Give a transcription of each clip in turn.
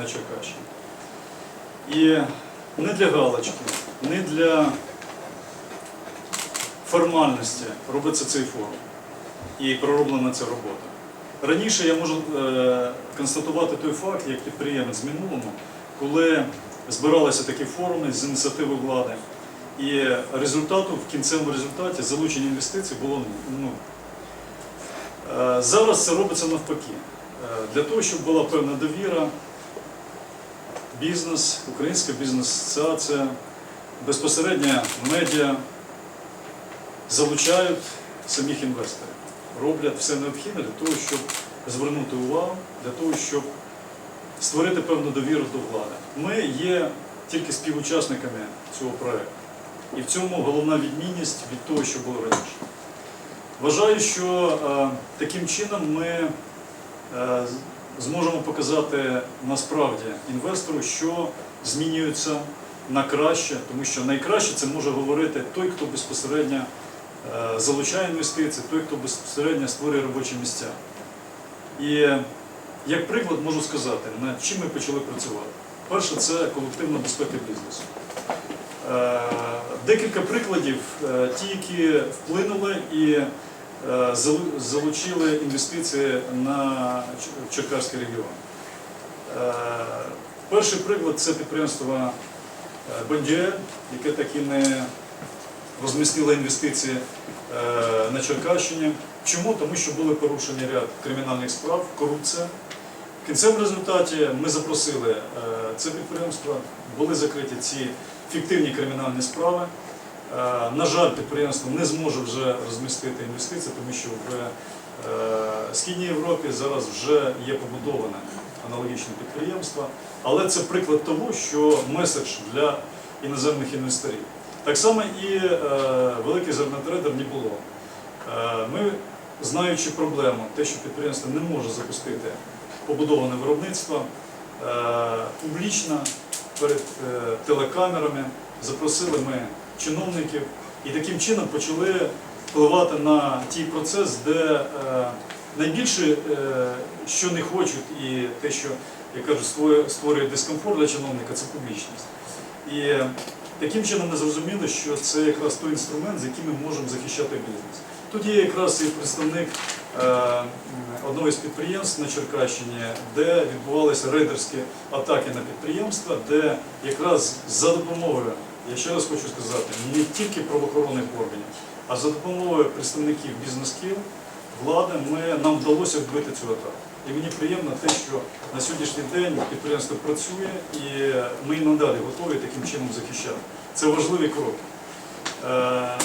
на Черкащині. І не для галочки, не для формальності робиться цей форум і пророблена ця робота. Раніше я можу е, констатувати той факт, як підприємець в минулому, коли збиралися такі форуми з ініціативи влади, і результату в кінцевому результаті залучення інвестицій було ну, Е, Зараз це робиться навпаки. Е, Для того, щоб була певна довіра, бізнес, Українська бізнес-асоціація, безпосередньо медіа залучають самих інвесторів, роблять все необхідне для того, щоб звернути увагу, для того, щоб створити певну довіру до влади. Ми є тільки співучасниками цього проєкту. І в цьому головна відмінність від того, що було раніше. Вважаю, що е, таким чином ми е, зможемо показати насправді інвестору, що змінюється на краще, тому що найкраще це може говорити той, хто безпосередньо е, залучає інвестиції, той, хто безпосередньо створює робочі місця. І як приклад можу сказати, над чим ми почали працювати. Перше, це колективна безпека бізнесу. Е, Декілька прикладів, е, ті, які вплинули і залучили інвестиції на Черкаський регіон. Е, Перший приклад це підприємство е, Бондіель, яке таки не розмістило інвестиції е, на Черкащині. Чому? Тому що були порушені ряд кримінальних справ, корупція. В кінцевому результаті ми запросили е, це підприємство, були закриті ці фіктивні кримінальні справи. Е, На жаль, підприємство не зможе вже розмістити інвестиції, тому що в е, Східній Європі зараз вже є побудоване аналогічне підприємство. Але це приклад того, що меседж для іноземних інвесторів. Так само і е, великий зернотрейдер не було. Ми, знаючи проблему, те, що підприємство не може запустити побудоване виробництво, публічно перед телекамерами запросили ми чиновників і таким чином почали впливати на той процес, де е, найбільше, е, що не хочуть, і те, що я кажу, створює- дискомфорт для чиновника, це публічність. І таким чином ми зрозуміли, що це якраз той інструмент, з яким ми можемо захищати бізнес. Тут є якраз і представник е, одного із підприємств на Черкащині, де відбувалися рейдерські атаки на підприємства, де якраз за допомогою, я ще раз хочу сказати, не тільки правоохоронних органів, а за допомогою представників бізнес-кіл, влади, ми, нам вдалося вбити цю атаку. І мені приємно те, що на сьогоднішній день підприємство працює і ми і надалі готові таким чином захищати. Це важливий крок. Е,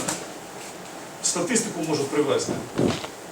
Статистику можу привести.